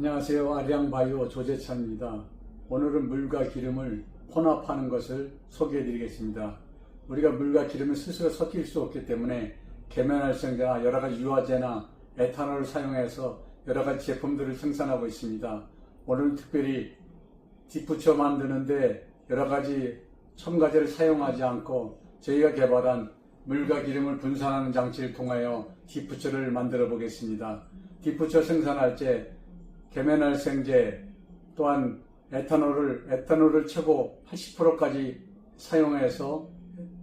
안녕하세요. 아리랑바이오 조재찬입니다. 오늘은 물과 기름을 혼합하는 것을 소개해 드리겠습니다. 우리가 물과 기름을 스스로 섞일 수 없기 때문에 계면활성제나 여러 가지 유화제나 에탄올을 사용해서 여러 가지 제품들을 생산하고 있습니다. 오늘 특별히 뒷부쳐 만드는데 여러 가지 첨가제를 사용하지 않고 저희가 개발한 물과 기름을 분산하는 장치를 통하여 뒷부쳐를 만들어 보겠습니다. 뒷부쳐 생산할 때 계면활성제 또한 에탄올을 에탄올을 최고 80%까지 사용해서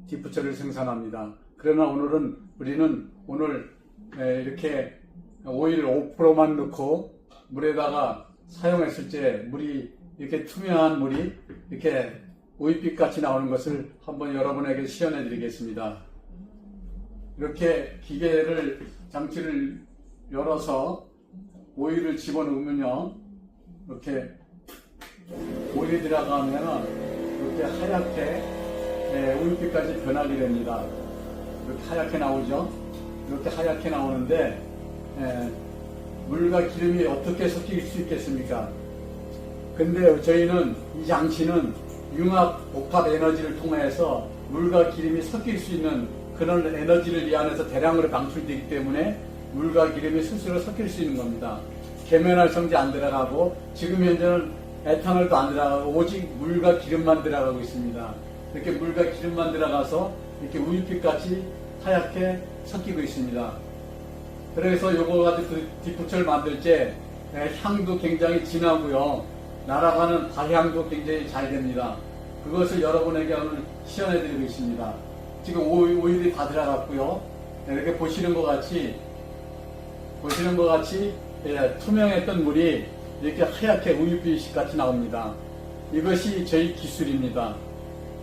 뒷부처를 생산합니다. 그러나 오늘은 우리는 오늘 에, 이렇게 오일 5%만 넣고 물에다가 사용했을 때 물이 이렇게 투명한 물이 이렇게 우유빛 같이 나오는 것을 한번 여러분에게 시연해 드리겠습니다. 이렇게 기계를 장치를 열어서 오일을 집어넣으면요 이렇게 오일이 들어가면은 이렇게 하얗게 예, 우유빛까지 변하게 됩니다. 이렇게 하얗게 나오죠. 이렇게 하얗게 나오는데 예, 물과 기름이 어떻게 섞일 수 있겠습니까? 근데 저희는 이 장치는 융합 복합 에너지를 통해서 물과 기름이 섞일 수 있는 그런 에너지를 이 안에서 대량으로 방출되기 때문에 물과 기름이 스스로 섞일 수 있는 겁니다. 계면활성제 안 들어가고 지금 현재는 에탄올도 안 들어가고 오직 물과 기름만 들어가고 있습니다. 이렇게 물과 기름만 들어가서 이렇게 우유빛 같이 하얗게 섞이고 있습니다. 그래서 요거 가지고 그 뒷부처를 만들 때 에, 향도 굉장히 진하고요. 날아가는 발향도 굉장히 잘 됩니다. 그것을 여러분에게 오늘 시연해 드리고 있습니다. 지금 오일, 오일이 다 들어갔고요. 네, 이렇게 보시는 것 같이 보시는 것 같이 예, 투명했던 물이 이렇게 하얗게 우유빛 같이 나옵니다. 이것이 저희 기술입니다.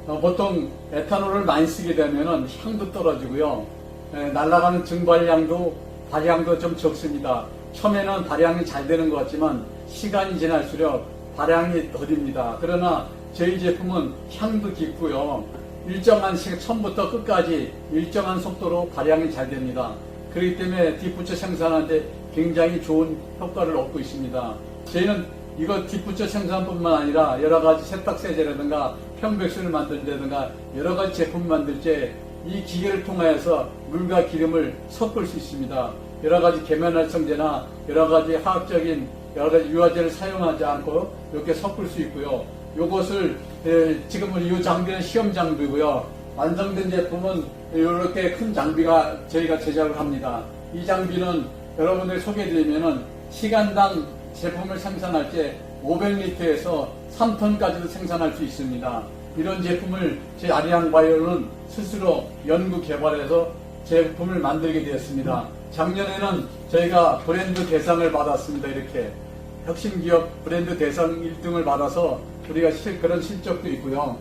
어, 보통 에탄올을 많이 쓰게 되면 향도 떨어지고요. 예, 날아가는 증발량도 발향도 좀 적습니다. 처음에는 발향이 잘 되는 것 같지만 시간이 지날수록 발향이 더딥니다. 그러나 저희 제품은 향도 깊고요. 일정한 시간 처음부터 끝까지 일정한 속도로 발향이 잘 됩니다. 그렇기 때문에 뒷부처 생산하는데 굉장히 좋은 효과를 얻고 있습니다. 저희는 이거 뒷부처 생산뿐만 아니라 여러 가지 세탁세제라든가 평백수를 만들다든가 여러 가지 제품 만들 때 이 기계를 통하여서 물과 기름을 섞을 수 있습니다. 여러 가지 계면활성제나 여러 가지 화학적인 여러 가지 유화제를 사용하지 않고 이렇게 섞을 수 있고요. 이것을 지금은 이 장비는 시험 장비고요. 완성된 제품은 이렇게 큰 장비가 저희가 제작을 합니다. 이 장비는 여러분들 소개해드리면은 시간당 제품을 생산할 때 500리터에서 3톤까지도 생산할 수 있습니다. 이런 제품을 제 아리앙 바이오는 스스로 연구 개발해서 제품을 만들게 되었습니다. 작년에는 저희가 브랜드 대상을 받았습니다. 이렇게 혁신 기업 브랜드 대상 1등을 받아서 우리가 실- 그런 실적도 있고요.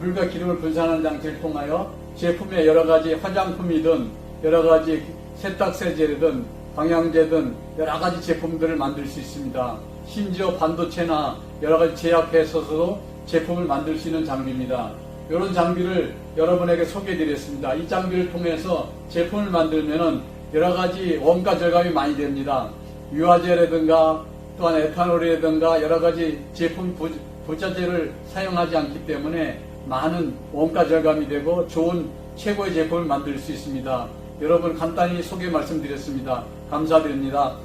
물과 기름을 분산하는 장치를 통하여 제품의 여러 가지 화장품이든 여러 가지 세탁세제든 방향제든 여러 가지 제품들을 만들 수 있습니다. 심지어 반도체나 여러 가지 제약회사에서도 제품을 만들 수 있는 장비입니다. 이런 장비를 여러분에게 소개해 드렸습니다. 이 장비를 통해서 제품을 만들면은 여러 가지 원가 절감이 많이 됩니다. 유화제라든가 또한 에탄올이라든가 여러 가지 제품 부- 부자재를 사용하지 않기 때문에 많은 원가 절감이 되고 좋은 최고의 제품을 만들 수 있습니다. 여러분 간단히 소개 말씀드렸습니다. 감사드립니다.